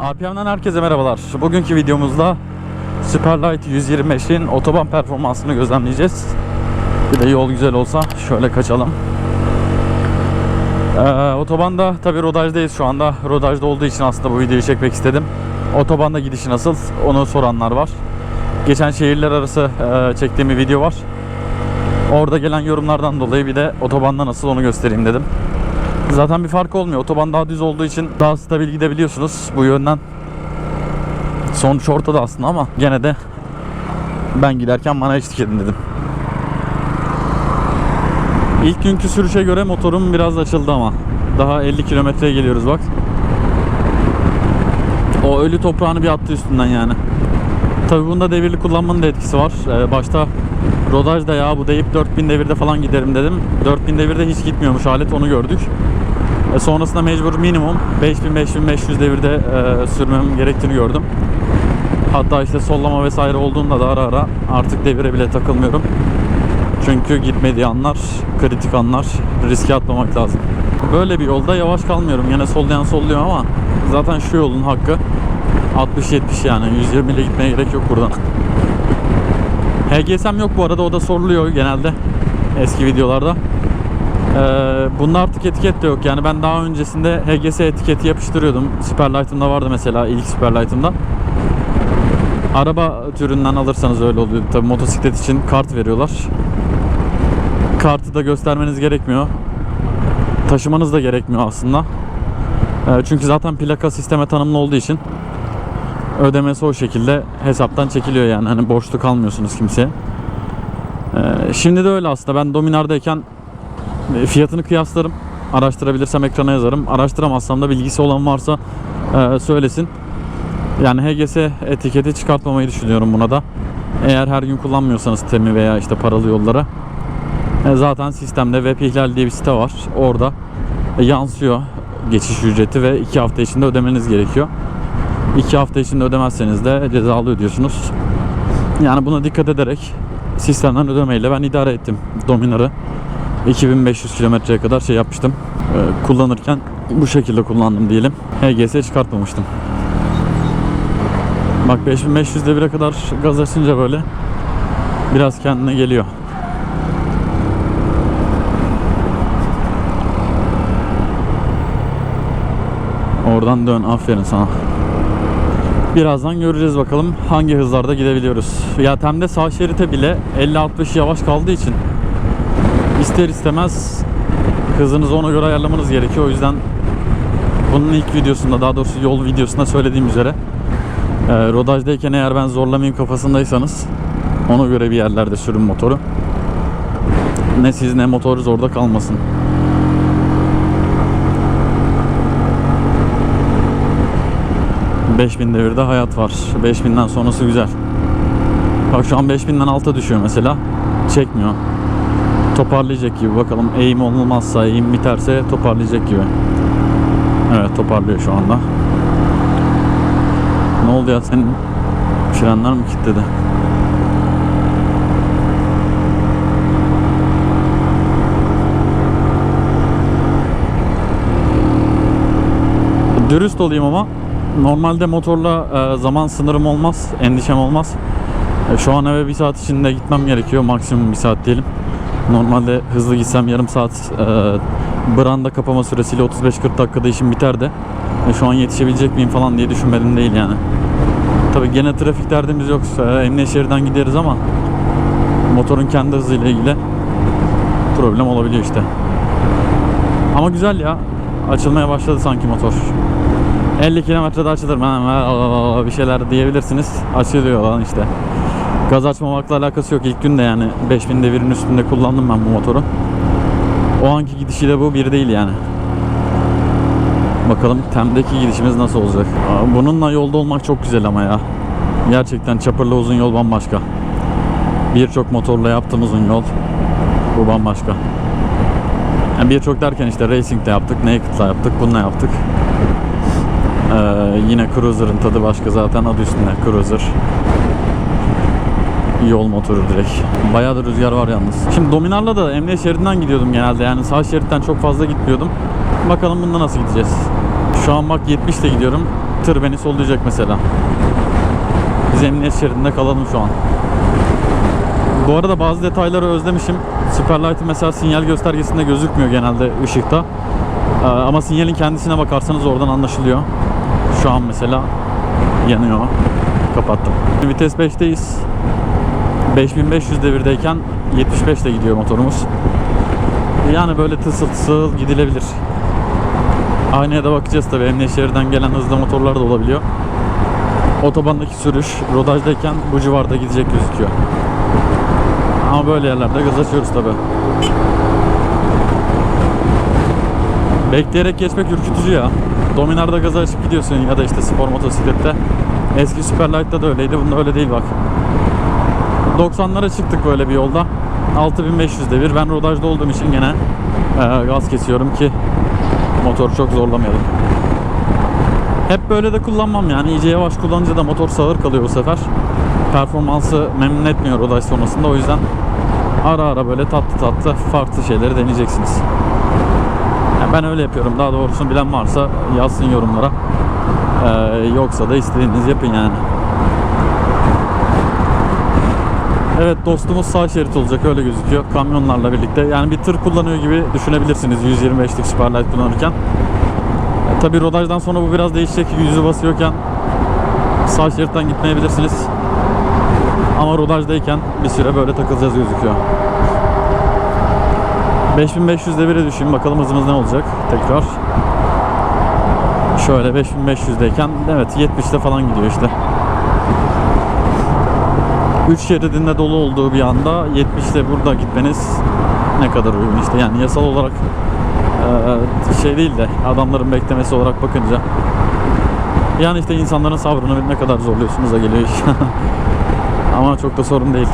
RPM'den herkese merhabalar. Bugünkü videomuzda Superlight 125'in otoban performansını gözlemleyeceğiz. Bir de yol güzel olsa şöyle kaçalım. Ee, otobanda tabi rodajdayız şu anda. Rodajda olduğu için aslında bu videoyu çekmek istedim. Otobanda gidişi nasıl onu soranlar var. Geçen şehirler arası e, çektiğim bir video var. Orada gelen yorumlardan dolayı bir de otobanda nasıl onu göstereyim dedim. Zaten bir fark olmuyor. Otoban daha düz olduğu için daha stabil gidebiliyorsunuz bu yönden. Sonuç ortada aslında ama gene de ben giderken bana eşlik edin dedim. İlk günkü sürüşe göre motorum biraz açıldı ama. Daha 50 kilometreye geliyoruz bak. O ölü toprağını bir attı üstünden yani. Tabi bunda devirli kullanmanın da etkisi var. Ee, başta rodajda ya bu deyip 4000 devirde falan giderim dedim. 4000 devirde hiç gitmiyormuş alet onu gördük. E, sonrasında mecbur minimum 5000-5500 devirde e, sürmem gerektiğini gördüm. Hatta işte sollama vesaire olduğunda da ara ara artık devire bile takılmıyorum. Çünkü gitmediği anlar, kritik anlar riske atmamak lazım. Böyle bir yolda yavaş kalmıyorum. Yine sollayan solluyor ama zaten şu yolun hakkı 60-70 yani 120 ile gitmeye gerek yok buradan. HGS'm yok bu arada o da soruluyor genelde eski videolarda. Ee, bunda artık etiket de yok. Yani ben daha öncesinde HGS etiketi yapıştırıyordum. Superlight'ımda vardı mesela ilk Superlight'ımda. Araba türünden alırsanız öyle oluyor. Tabii motosiklet için kart veriyorlar. Kartı da göstermeniz gerekmiyor. Taşımanız da gerekmiyor aslında. Ee, çünkü zaten plaka sisteme tanımlı olduğu için ödemesi o şekilde hesaptan çekiliyor yani. Hani borçlu kalmıyorsunuz kimseye. Ee, şimdi de öyle aslında. Ben Dominar'dayken fiyatını kıyaslarım. Araştırabilirsem ekrana yazarım. Araştıramazsam da bilgisi olan varsa e, söylesin. Yani HGS etiketi çıkartmamayı düşünüyorum buna da. Eğer her gün kullanmıyorsanız temi veya işte paralı yollara. E, zaten sistemde web ihlal diye bir site var. Orada e, yansıyor geçiş ücreti ve 2 hafta içinde ödemeniz gerekiyor. 2 hafta içinde ödemezseniz de cezalı ödüyorsunuz. Yani buna dikkat ederek sistemden ödemeyle ben idare ettim Dominar'ı. 2500 kilometreye kadar şey yapmıştım. Ee, kullanırken bu şekilde kullandım diyelim. HGS çıkartmamıştım. Bak 5500 devire kadar gaz açınca böyle biraz kendine geliyor. Oradan dön aferin sana. Birazdan göreceğiz bakalım hangi hızlarda gidebiliyoruz. Ya temde sağ şerite bile 50-60 yavaş kaldığı için ister istemez hızınızı ona göre ayarlamanız gerekiyor. O yüzden bunun ilk videosunda daha doğrusu yol videosunda söylediğim üzere e, rodajdayken eğer ben zorlamayayım kafasındaysanız ona göre bir yerlerde sürün motoru. Ne siz ne motorunuz orada kalmasın. ...5000 devirde hayat var. 5000'den sonrası güzel. Bak şu an 5000'den alta düşüyor mesela. Çekmiyor. Toparlayacak gibi bakalım. Eğim olmazsa, eğim biterse toparlayacak gibi. Evet toparlıyor şu anda. Ne oldu ya senin frenler mi kilitledi? Dürüst olayım ama normalde motorla e, zaman sınırım olmaz, endişem olmaz. E, Şu an eve bir saat içinde gitmem gerekiyor. Maksimum bir saat diyelim. Normalde hızlı gitsem yarım saat e, branda kapama süresiyle 35-40 dakikada işim biterdi. E, şu an yetişebilecek miyim falan diye düşünmedim değil yani. Tabi gene trafik derdimiz yok. E, emniyet şeriden gideriz ama motorun kendi hızıyla ilgili problem olabiliyor işte. Ama güzel ya. Açılmaya başladı sanki motor. 50 kilometrede açılır Bir şeyler diyebilirsiniz. Açılıyor lan işte. Gaz açmamakla alakası yok. İlk gün de yani 5000 devirin üstünde kullandım ben bu motoru. O anki gidişiyle bu bir değil yani. Bakalım Tem'deki gidişimiz nasıl olacak. Bununla yolda olmak çok güzel ama ya. Gerçekten çapırlı uzun yol bambaşka. Birçok motorla yaptığım uzun yol. Bu bambaşka. Yani birçok derken işte Racing'de yaptık, Naked'la yaptık, bununla yaptık. Ee, yine Cruiser'ın tadı başka zaten adı üstünde Cruiser. Yol motoru direkt. Bayağı da rüzgar var yalnız. Şimdi Dominar'la da emniyet şeridinden gidiyordum genelde. Yani sağ şeritten çok fazla gitmiyordum. Bakalım bunda nasıl gideceğiz. Şu an bak 70 ile gidiyorum. tır beni sollayacak mesela. Biz emniyet şeridinde kalalım şu an. Bu arada bazı detayları özlemişim. Superlight'ın mesela sinyal göstergesinde gözükmüyor genelde ışıkta. Ee, ama sinyalin kendisine bakarsanız oradan anlaşılıyor. Şu an mesela yanıyor. Kapattım. Vites 5'teyiz. 5500 devirdeyken 75 ile gidiyor motorumuz. Yani böyle tısıl tısıl gidilebilir. Aynaya da bakacağız tabii. Emniyet şehirden gelen hızlı motorlar da olabiliyor. Otobandaki sürüş rodajdayken bu civarda gidecek gözüküyor. Ama böyle yerlerde gaz açıyoruz tabii. Bekleyerek geçmek ürkütücü ya. Dominar'da gaz açıp gidiyorsun ya da işte spor motosiklette. Eski Superlight'ta da öyleydi. Bunda öyle değil bak. 90'lara çıktık böyle bir yolda. 6500 devir. Ben rodajda olduğum için gene e, gaz kesiyorum ki motoru çok zorlamayalım. Hep böyle de kullanmam yani. iyice yavaş kullanınca da motor sağır kalıyor bu sefer. Performansı memnun etmiyor rodaj sonrasında. O yüzden ara ara böyle tatlı tatlı farklı şeyleri deneyeceksiniz. Yani ben öyle yapıyorum. Daha doğrusunu bilen varsa yazsın yorumlara. Ee, yoksa da istediğiniz yapın yani. Evet dostumuz sağ şerit olacak öyle gözüküyor kamyonlarla birlikte. Yani bir tır kullanıyor gibi düşünebilirsiniz 125'lik Superlight kullanırken. E, Tabi rodajdan sonra bu biraz değişecek. Yüzü basıyorken sağ şeritten gitmeyebilirsiniz. Ama rodajdayken bir süre böyle takılacağız gözüküyor. 5500 devire düşeyim bakalım hızımız ne olacak tekrar. Şöyle 5500'deyken evet 70'te falan gidiyor işte. 3 şeridinde dolu olduğu bir anda 70'te burada gitmeniz ne kadar uygun işte yani yasal olarak şey değil de adamların beklemesi olarak bakınca yani işte insanların sabrını ne kadar zorluyorsunuz da geliyor iş. Ama çok da sorun değil.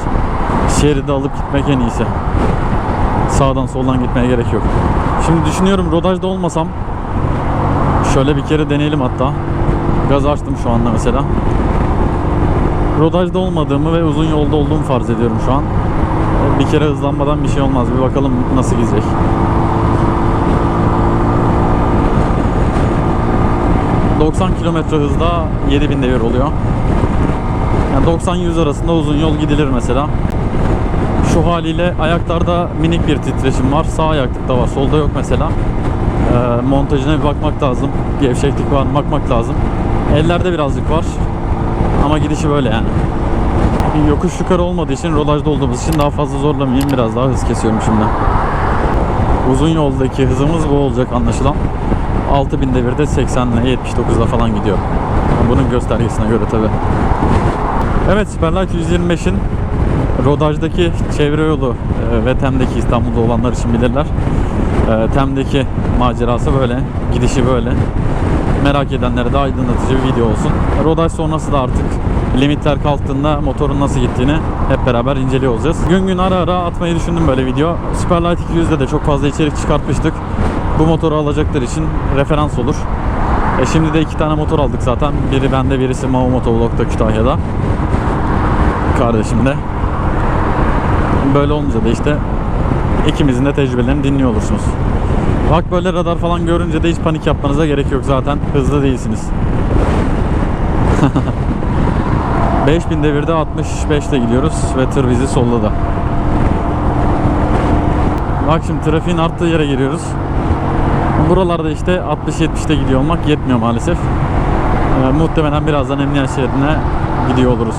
Şeridi alıp gitmek en iyisi. Sağdan soldan gitmeye gerek yok. Şimdi düşünüyorum rodajda olmasam şöyle bir kere deneyelim hatta. Gaz açtım şu anda mesela. Rodajda olmadığımı ve uzun yolda olduğumu farz ediyorum şu an. Bir kere hızlanmadan bir şey olmaz. Bir bakalım nasıl gidecek. ...90 kilometre hızda 7000 devir oluyor. Yani 90-100 arasında uzun yol gidilir mesela. Şu haliyle ayaklarda minik bir titreşim var. Sağ ayaklıkta var. Solda yok mesela. Ee, montajına bir bakmak lazım. Gevşeklik var bakmak lazım. Ellerde birazcık var. Ama gidişi böyle yani. Yokuş yukarı olmadığı için rodajda olduğumuz için daha fazla zorlamayayım. Biraz daha hız kesiyorum şimdi. Uzun yoldaki hızımız bu olacak anlaşılan. 6000 devirde 80 ile 79'da falan gidiyor. Bunun göstergesine göre tabi. Evet Superlight 125'in rodajdaki çevre yolu e, ve Tem'deki İstanbul'da olanlar için bilirler. E, Tem'deki macerası böyle, gidişi böyle. Merak edenlere de aydınlatıcı bir video olsun. Rodaj sonrası da artık limitler kalktığında motorun nasıl gittiğini hep beraber inceliyor olacağız. Gün gün ara ara atmayı düşündüm böyle video. Superlight 200'de de çok fazla içerik çıkartmıştık. Bu motoru alacaklar için referans olur. E şimdi de iki tane motor aldık zaten. Biri bende birisi Mao Motovlog'da Kütahya'da. Kardeşim de. Böyle olunca da işte ikimizin de tecrübelerini dinliyor olursunuz. Bak böyle radar falan görünce de hiç panik yapmanıza gerek yok zaten. Hızlı değilsiniz. 5000 devirde 65 ile gidiyoruz ve tır bizi solladı. Bak şimdi trafiğin arttığı yere giriyoruz. Buralarda işte 60-70'te gidiyor olmak yetmiyor maalesef. Ee, muhtemelen birazdan emniyet şeridine gidiyor oluruz.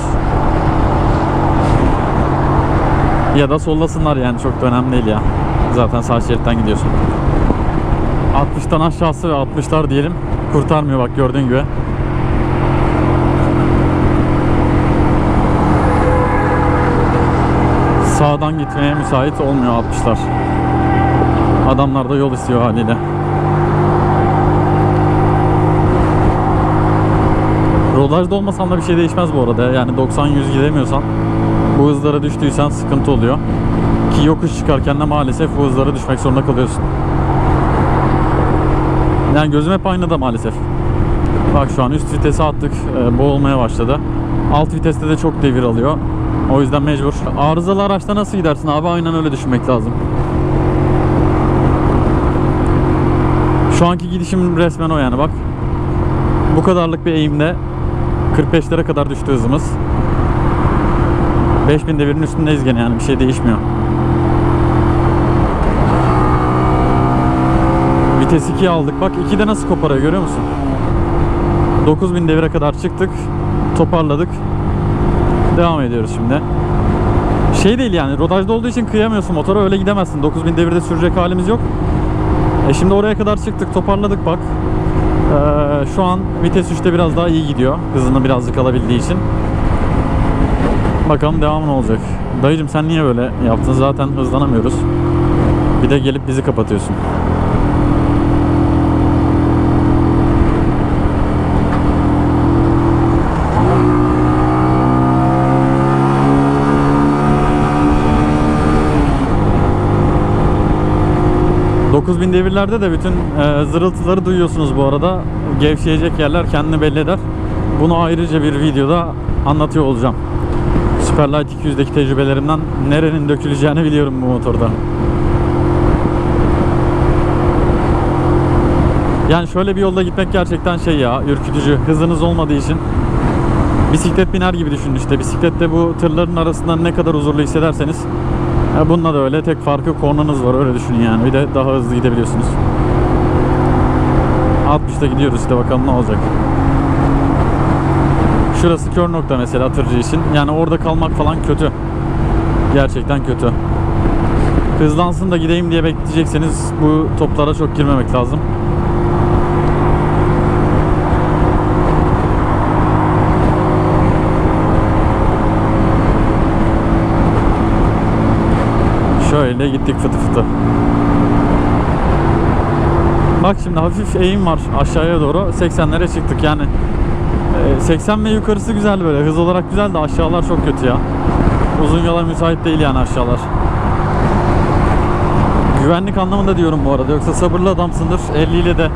Ya da sollasınlar yani çok da önemli değil ya. Zaten sağ şeritten gidiyorsun. 60'tan aşağısı ve 60'lar diyelim. Kurtarmıyor bak gördüğün gibi. Sağdan gitmeye müsait olmuyor 60'lar. Adamlar da yol istiyor haliyle. Rodajda olmasan da bir şey değişmez bu arada. Yani 90-100 gidemiyorsan bu hızlara düştüysen sıkıntı oluyor. Ki yokuş çıkarken de maalesef bu hızlara düşmek zorunda kalıyorsun. Yani gözüm hep aynada maalesef. Bak şu an üst vitesi attık. E, boğulmaya başladı. Alt viteste de çok devir alıyor. O yüzden mecbur. Arızalı araçta nasıl gidersin abi? Aynen öyle düşünmek lazım. Şu anki gidişim resmen o yani bak. Bu kadarlık bir eğimde 45'lere kadar düştü hızımız. 5000 devirin üstündeyiz gene yani bir şey değişmiyor. Vites 2'ye aldık. Bak 2'de nasıl koparıyor görüyor musun? 9000 devire kadar çıktık. Toparladık. Devam ediyoruz şimdi. Şey değil yani rodajda olduğu için kıyamıyorsun motora öyle gidemezsin. 9000 devirde sürecek halimiz yok. E şimdi oraya kadar çıktık toparladık bak. Ee, şu an vites 3'te biraz daha iyi gidiyor. Hızını birazcık alabildiği için. Bakalım devamı ne olacak. Dayıcım sen niye böyle yaptın? Zaten hızlanamıyoruz. Bir de gelip bizi kapatıyorsun. ...9000 devirlerde de bütün e, zırıltıları duyuyorsunuz bu arada. Gevşeyecek yerler kendini belli eder. Bunu ayrıca bir videoda anlatıyor olacağım. Superlight 200'deki tecrübelerimden nerenin döküleceğini biliyorum bu motorda. Yani şöyle bir yolda gitmek gerçekten şey ya ürkütücü. Hızınız olmadığı için bisiklet biner gibi düşünün işte. Bisiklette bu tırların arasından ne kadar huzurlu hissederseniz ya bununla da öyle tek farkı kornanız var öyle düşünün yani. Bir de daha hızlı gidebiliyorsunuz. 60'ta gidiyoruz işte bakalım ne olacak. Şurası kör nokta mesela tırcı için. Yani orada kalmak falan kötü. Gerçekten kötü. Hızlansın da gideyim diye bekleyecekseniz bu toplara çok girmemek lazım. Şöyle gittik fıtı fıtı. Bak şimdi hafif eğim var aşağıya doğru. 80'lere çıktık yani. e, 80 ve yukarısı güzel böyle. Hız olarak güzel de aşağılar çok kötü ya. Uzun yola müsait değil yani aşağılar. Güvenlik anlamında diyorum bu arada. Yoksa sabırlı adamsındır. 50 ile de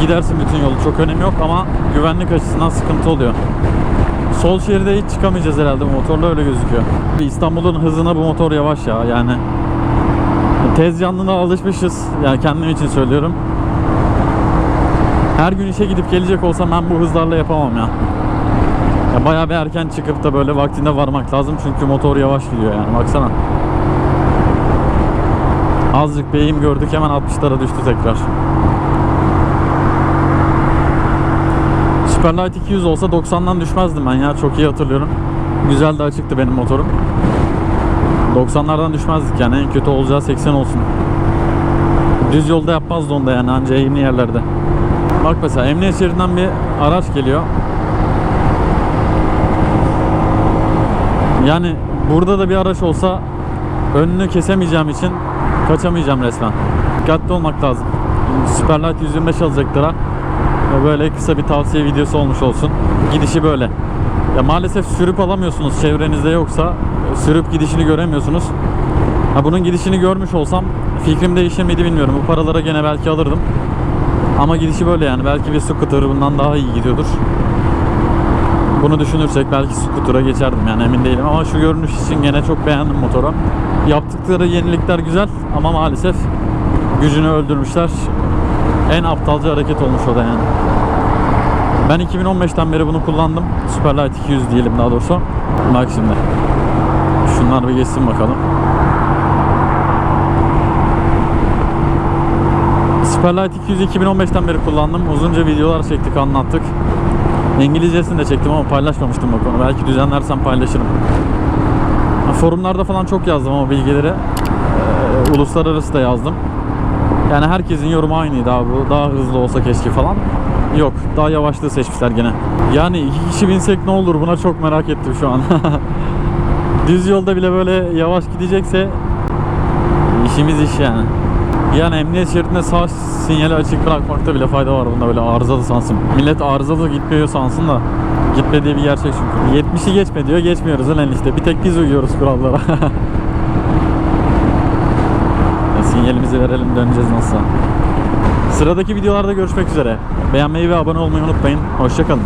gidersin bütün yolu. Çok önemi yok ama güvenlik açısından sıkıntı oluyor. Sol şeride hiç çıkamayacağız herhalde motorla öyle gözüküyor. İstanbul'un hızına bu motor yavaş ya yani. Tez alışmışız. Yani kendim için söylüyorum. Her gün işe gidip gelecek olsam ben bu hızlarla yapamam ya. ya bayağı bir erken çıkıp da böyle vaktinde varmak lazım çünkü motor yavaş gidiyor yani baksana. Azıcık bir eğim gördük hemen 60'lara düştü tekrar. Superlight 200 olsa 90'dan düşmezdim ben ya çok iyi hatırlıyorum. Güzel de açıktı benim motorum. 90'lardan düşmezdik yani en kötü olacağı 80 olsun. Düz yolda yapmazdı onda yani anca eğimli yerlerde. Bak mesela emniyet şeridinden bir araç geliyor. Yani burada da bir araç olsa önünü kesemeyeceğim için kaçamayacağım resmen. Dikkatli olmak lazım. Superlight 125 alacaklara böyle kısa bir tavsiye videosu olmuş olsun. Gidişi böyle. Ya maalesef sürüp alamıyorsunuz çevrenizde yoksa sürüp gidişini göremiyorsunuz. Ha bunun gidişini görmüş olsam fikrim değişir miydi bilmiyorum. Bu paralara gene belki alırdım. Ama gidişi böyle yani. Belki bir scooter bundan daha iyi gidiyordur. Bunu düşünürsek belki scooter'a geçerdim yani emin değilim. Ama şu görünüş için gene çok beğendim motoru. Yaptıkları yenilikler güzel ama maalesef gücünü öldürmüşler. En aptalca hareket olmuş o da yani. Ben 2015'ten beri bunu kullandım. Superlight 200 diyelim daha doğrusu. Bak şimdi. Şunlar bir geçsin bakalım. Superlight 200 2015'ten beri kullandım. Uzunca videolar çektik, anlattık. İngilizcesini de çektim ama paylaşmamıştım bak onu. Belki düzenlersem paylaşırım. Forumlarda falan çok yazdım ama bilgileri. Ee, uluslararası da yazdım. Yani herkesin yorumu aynıydı abi. Bu Daha hızlı olsa keşke falan. Yok. Daha yavaşlığı seçmişler gene. Yani iki kişi binsek ne olur buna çok merak ettim şu an. Düz yolda bile böyle yavaş gidecekse işimiz iş yani. Yani emniyet şeridinde sağ sinyali açık bırakmakta bile fayda var bunda böyle arızalı sansın. Millet arızalı gitmiyor sansın da gitmediği bir gerçek çünkü. 70'i geçme diyor geçmiyoruz lan işte. Bir tek biz uyuyoruz kurallara. Ya sinyalimizi verelim döneceğiz nasıl. Sıradaki videolarda görüşmek üzere. Beğenmeyi ve abone olmayı unutmayın. Hoşçakalın.